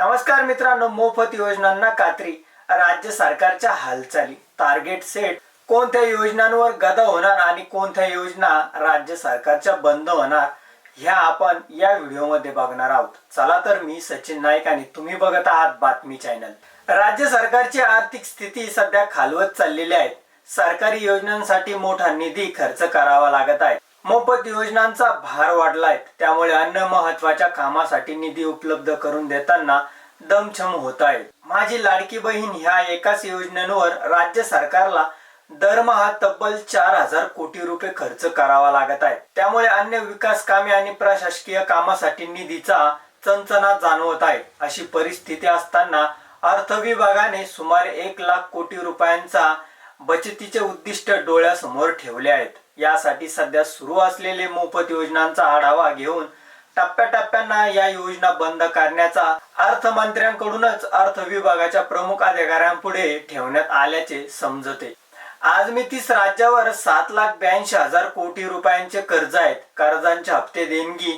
नमस्कार मित्रांनो मोफत योजनांना कात्री. राज्य सरकारच्या हालचाली. Target set. कोणत्या योजनांवर गदा होणार आणि कोणत्या योजना राज्य सरकारच्या बंद होणार ह्या आपण या व्हिडिओमध्ये बघणार आहोत. चला तर मी सचिन नाईक आणि तुम्ही बघत आहात बातमी चॅनल. राज्य सरकारची आर्थिक स्थिती सध्या खालवत चाललेली आहे. सरकारी योजनांसाठी मोठा निधी खर्च करावा लागत आहे. मोफत योजनांचा भार वाढलाय. त्यामुळे अन्य महत्त्वाच्या कामासाठी निधी उपलब्ध करून देताना दमछम होत आहे. माझी लाडकी बहीण ह्या एकाच योजनेवर राज्य सरकारला दरमहा तब्बल चार हजार कोटी रुपये खर्च करावा लागत आहे. त्यामुळे अन्य विकास कामे आणि प्रशासकीय कामासाठी निधीचा चंचना जाणवत आहे. अशी परिस्थिती असताना अर्थ विभागाने सुमारे एक लाख कोटी रुपयांचा बचतीचे उद्दिष्ट डोळ्यासमोर ठेवले आहेत. यासाठी सध्या सुरू असलेले मोफत योजनांचा आढावा घेऊन टप्प्याटप्प्यांना या योजना बंद करण्याचा अर्थमंत्र्यांकडूनच अर्थ विभागाच्या प्रमुख अधिकाऱ्यांपुढे ठेवण्यात आल्याचे समजते. आज मी तीस राज्यावर सात लाख ब्याऐंशी हजार कोटी रुपयांचे कर्ज आहेत. कर्जांचे हप्ते देणगी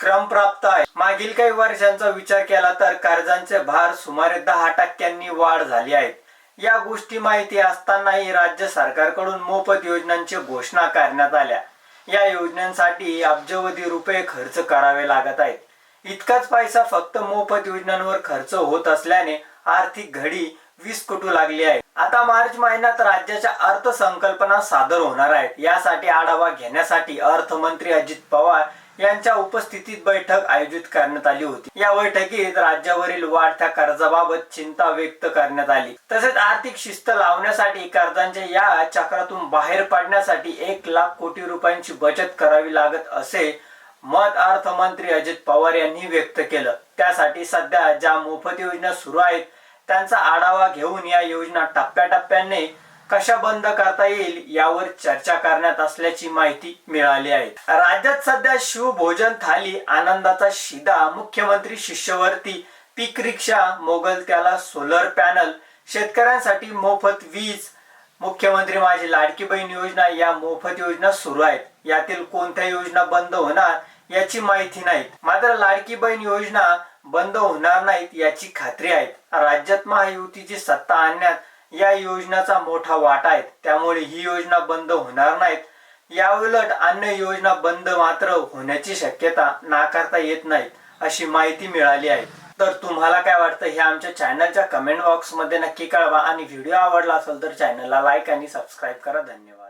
क्रमप्राप्त आहे. मागील काही वर्षांचा विचार केला तर कर्जांचे भार सुमारे दहा टक्क्यांनी वाढ झाली आहे. या गोष्टी माहिती असतानाही राज्य सरकारकडून मोफत योजनांची घोषणा करण्यात आल्या. या योजनांसाठी अब्जवधी रुपये खर्च करावे लागत आहेत. इतकाच पैसा फक्त मोफत योजनांवर खर्च होत असल्याने आर्थिक घडी विस्कटू लागली आहे. आता मार्च महिन्यात राज्याच्या अर्थसंकल्पना सादर होणार आहेत. यासाठी आढावा घेण्यासाठी अर्थमंत्री अजित पवार यांच्या उपस्थितीत बैठक आयोजित करण्यात आली होती. या बैठकीत राज्यावरील वाढत्या कर्जाबाबत चिंता व्यक्त करण्यात आली. तसेच आर्थिक शिस्त लावण्यासाठी कर्जांच्या या चक्रातून बाहेर पडण्यासाठी एक लाख कोटी रुपयांची बचत करावी लागत असे मत अर्थमंत्री अजित पवार यांनी व्यक्त केलं. त्यासाठी सध्या ज्या मोफत योजना सुरू आहेत त्यांचा आढावा घेऊन या योजना टप्प्याटप्प्याने कशा बंद करता येईल यावर चर्चा करण्यात असल्याची माहिती मिळाली आहे. राज्यात सध्या शिवभोजन थाली आनंदाचा शिदा मुख्यमंत्री शिष्यवर्ती पीक रिक्षा मोगल त्याला सोलर पॅनल शेतकऱ्यांसाठी मोफत वीज मुख्यमंत्री माझी लाडकी बहीण योजना या मोफत योजना सुरू आहेत. यातील कोणत्या योजना बंद होणार याची माहिती नाही मात्र लाडकी बहीण योजना बंद होणार नाहीत याची खात्री आहे राज्यात महायुतीची सत्ता आणण्यात या योजनाचा मोठा वाटा आहे. त्यामुळे ही योजना बंद होणार नाहीत. याउलट अन्य योजना बंद मात्र होण्याची शक्यता नाकारता येत नाही अशी माहिती मिळाली आहे. तर तुम्हाला काय वाटतं हे आमच्या चॅनलच्या कमेंट बॉक्समध्ये नक्की कळवा. आणि व्हिडिओ आवडला असेल तर चॅनलला लाईक आणि सबस्क्राईब करा. धन्यवाद.